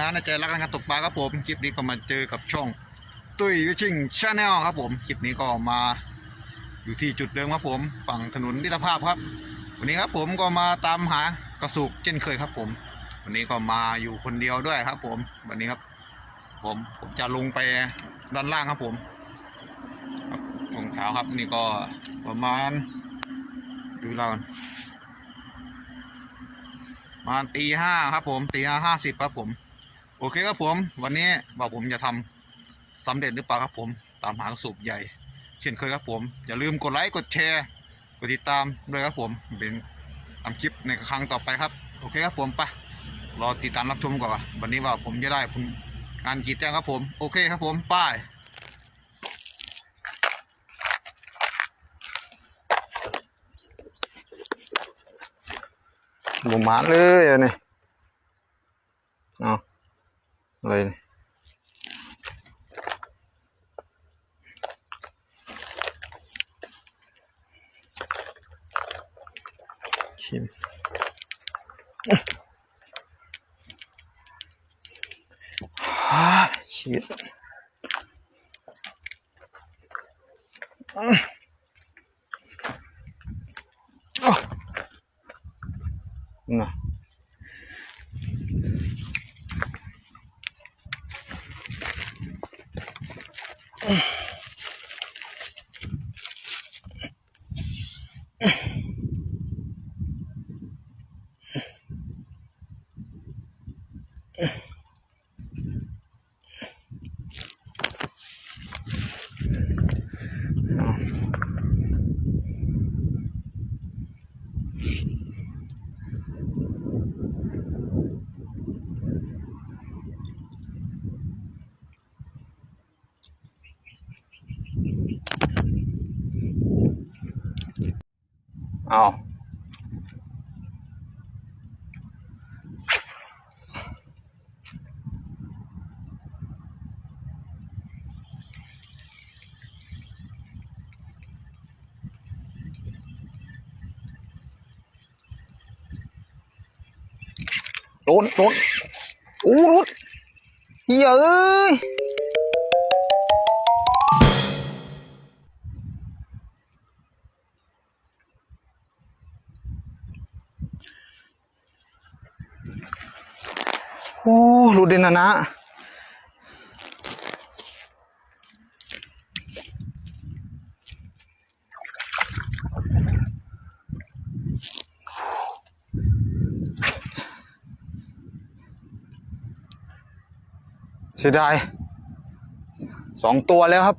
นะในใจรักการตกปลาครับผมคลิปนี้ก็มาเจอกับช่องตุ้ยวิชิงชาแนลครับผมคลิปนี้ก็มาอยู่ที่จุดเดิมครับผม ฝั่งถนนมิตรภาพครับ วันนี้ครับผมก็มาตามหากระสุกเช่นเคยครับผม วันนี้ก็มาอยู่คนเดียวด้วยครับ ผมวันนี้ครับ ผมผมจะลงไปด้านล่างครับผมรองเท้าครับนี่ก็ประมาณดูเราประมาณตีห้าครับผมตีห้าห้าสิบครับผม โอเคครับผม วันนี้ว่าผมจะทำสำเร็จหรือเปล่าครับผม ตามหากระสุบใหญ่ เช่นเคยครับผม อย่าลืมกดไลค์กดแชร์ กดติดตามด้วยครับผมเป็นทำคลิปในครั้งต่อไปครับ โอเคครับผมไปรอติดตามรับชมก่อนวันนี้ว่าผมจะได้ผลงานกี่แต้มครับผม โอเคครับผมป้ายบุมาเลยอันนี้เอา เลยนี่ชิมฮ่าชีวิตอื มอ้าวน่ะ เอา โดนโดนอู้รุดเฮ้ยเอ้ยโอ้รุดินนะนะ สียดายสองตัวแล้วครับ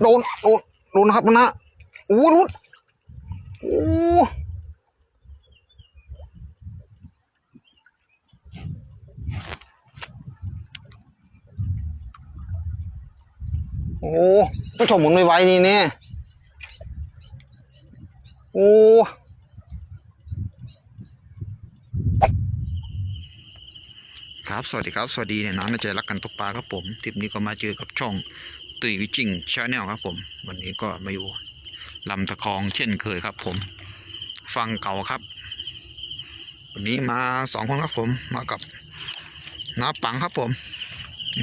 โดน โดน โดนครับนะโอ้รุดโอ้ โอ้ผู้ชมหมุนไม่ไหวนี่เนี่ยโอ้ครับสวัสดีครับ สวัสดีเนี่ยน้องน่าจะรักกันตกปลาครับผมทริปนี้ก็มาเจอกับช่องตุยวิจิงชาแนลครับผม วันนี้ก็มาอยู่ลำตะคองเช่นเคยครับผม ฟังเก่าครับ วันนี้มาสองคนครับผมมากับน้าปังครับผม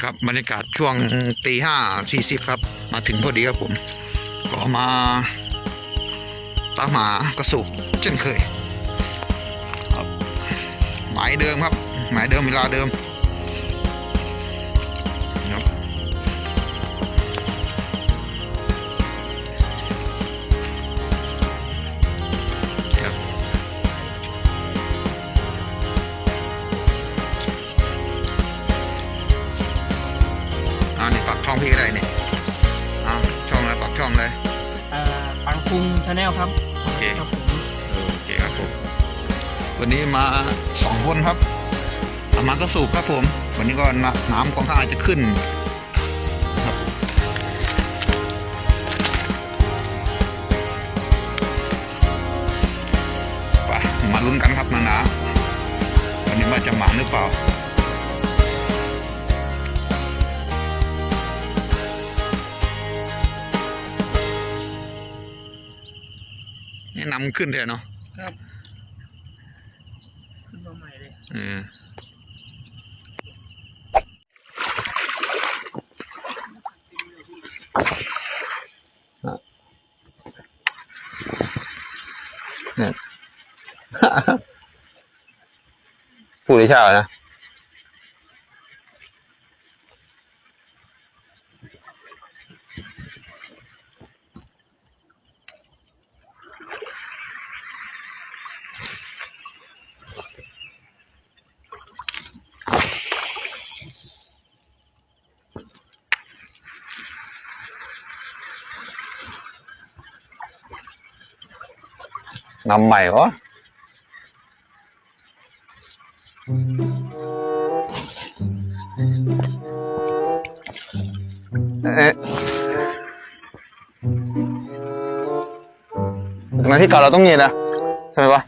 ครับบรรยากาศช่วงตีห้าสี่สิบครับ มาถึงพอดีครับผมก็มาตามหากระสุกเช่นเคยครับหมายเดิมครับ หมายเดิมเวลาเดิม วันนี้มาสองคนครับอามาก็สูบครับผม วันนี้ก็น้ำของข้างจะขึ้นไปมาลุ้นกันครับนะนะวันนี้ว่าจะหมาหรือเปล่าแนะนำขึ้นเลยเนาะ เลยเออเนี่ยผู้ริชานะ นำใหม่วะเอ๊ะทำไมที่เก่าเราต้องเงียบนะทำไมวะ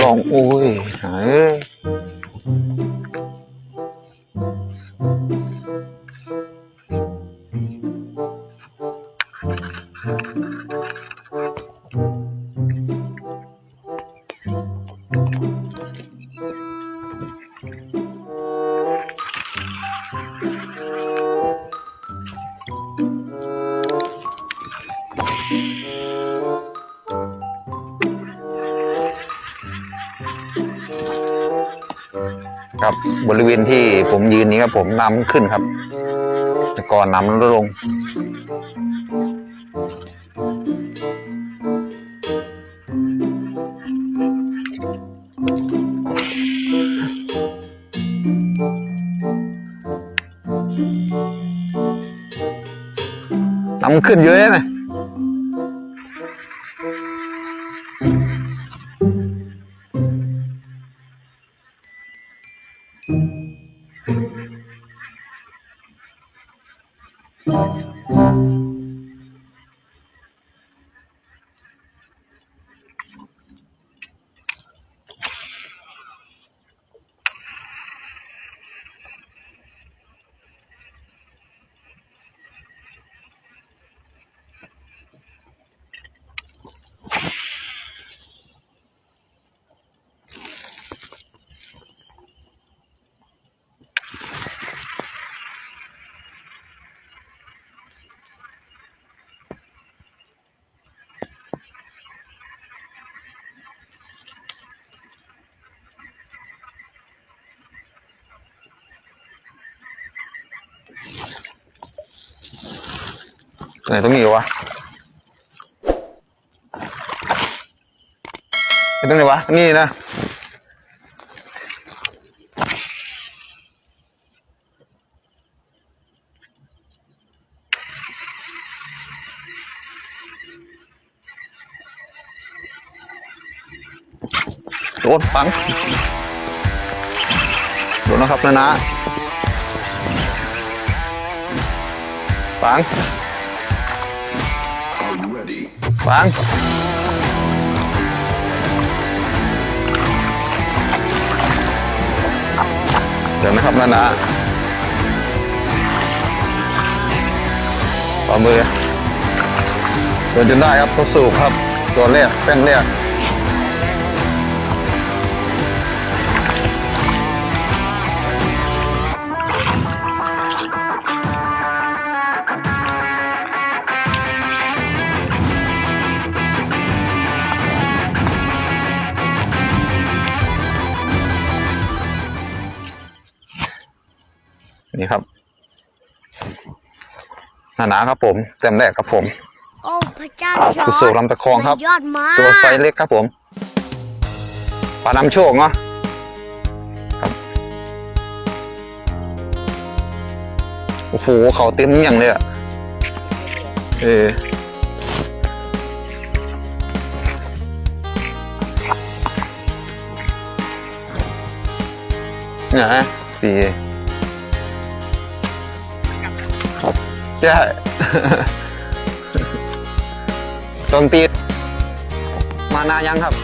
ลองอุ้ยหาย ครับบริเวณที่ผมยืนนี้ครับผมน้ำขึ้นครับแต่ก่อนน้ำลดลง น้ำขึ้นเยอะนะ ไหนตรงนี้วะไอ้ตรงไหนวะ นี่นะ โดนฟัง โดนนะครับนะนะฟัง ฟัง เดี๋ยวนะครับนั่นนะฝ่ามือเดินจนได้ครับทดสูบครับ ตัวแรกเป็นแรก หนาๆครับผมเต็มแรกครับผม โอ้พระเจ้าจอทดสูบลำตะคองครับมันยอดมากตัวไซส์เล็กครับผมปลาน้ำโชคเนาะครับโอ้โหเขาเต็มอย่างเลยอะเออเนี่ยนะสี่ ใช่โจมตีมานานยังครับ